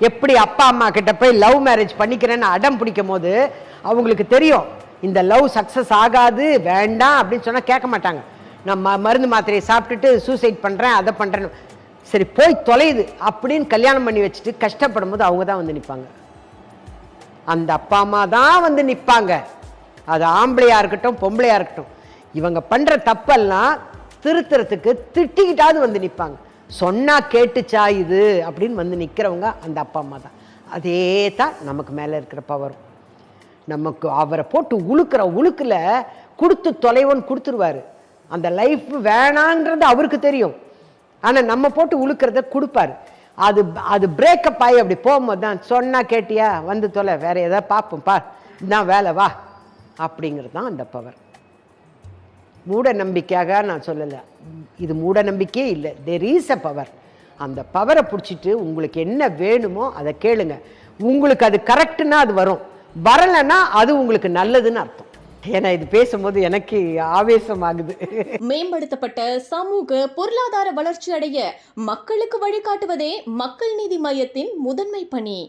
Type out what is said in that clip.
எப்படி அப்பா அம்மா கிட்ட போய் லவ் மேரேஜ் பண்ணிக்கிறேன்னு அடம் பிடிக்கும் போது அவங்களுக்கு தெரியும் இந்த லவ் சக்ஸஸ் ஆகாது வேண்டாம் அப்படின்னு சொன்னால் கேட்க மாட்டாங்க. நான் ம- மருந்து மாத்திரையை சாப்பிட்டுட்டு சூசைட் பண்ணுறேன் அதை பண்ணுறேன்னு சரி போய் தொலையுது அப்படின்னு கல்யாணம் பண்ணி வச்சுட்டு கஷ்டப்படும் போது அவங்க தான் வந்து நிற்பாங்க அந்த அப்பா அம்மா தான் வந்து நிற்பாங்க அது ஆம்பளையாக இருக்கட்டும் பொம்பளையாக இருக்கட்டும். இவங்க பண்ணுற தப்பெல்லாம் திருத்துறதுக்கு திட்டிக்கிட்டாவது வந்து நிற்பாங்க சொன்னால் கேட்டுச்சா இது? அப்படின்னு வந்து நிற்கிறவங்க அந்த அப்பா அம்மா தான். அதே தான் நமக்கு மேலே இருக்கிற பவரும் நமக்கு அவரை போட்டு உழுக்கிற உழுக்குல கொடுத்து தொலைவன் கொடுத்துருவாரு. அந்த லைஃப் வேணான்றது அவருக்கு தெரியும். ஆனால் நம்ம போட்டு உழுக்கிறத கொடுப்பாரு. அது அது பிரேக்கப் ஆகி அப்படி போகும்போது தான் சொன்னால் கேட்டியா? வந்து தொலை வேற ஏதாவது பார்ப்போம் பா. இதுதான் வேலை வா. அப்படிங்கிறது தான் அந்த பவர் மூட நம்பிக்கையாக நான் சொல்லலை. இது மூட நம்பிக்கையே இல்லை. தெர் இஸ் அ பவர் அந்த பவரை பிடிச்சிட்டு உங்களுக்கு என்ன வேணுமோ அதை கேளுங்க. உங்களுக்கு அது கரெக்டுன்னா அது வரும். வரலைன்னா அது உங்களுக்கு நல்லதுன்னு அர்த்தம். ஏன்னா இது பேசும்போது எனக்கு ஆவேசமாகுது. மேம்படுத்தப்பட்ட சமூக பொருளாதார வளர்ச்சி அடைய மக்களுக்கு வழிகாட்டுவதே மக்கள் நீதி மையத்தின் முதன்மை பணி.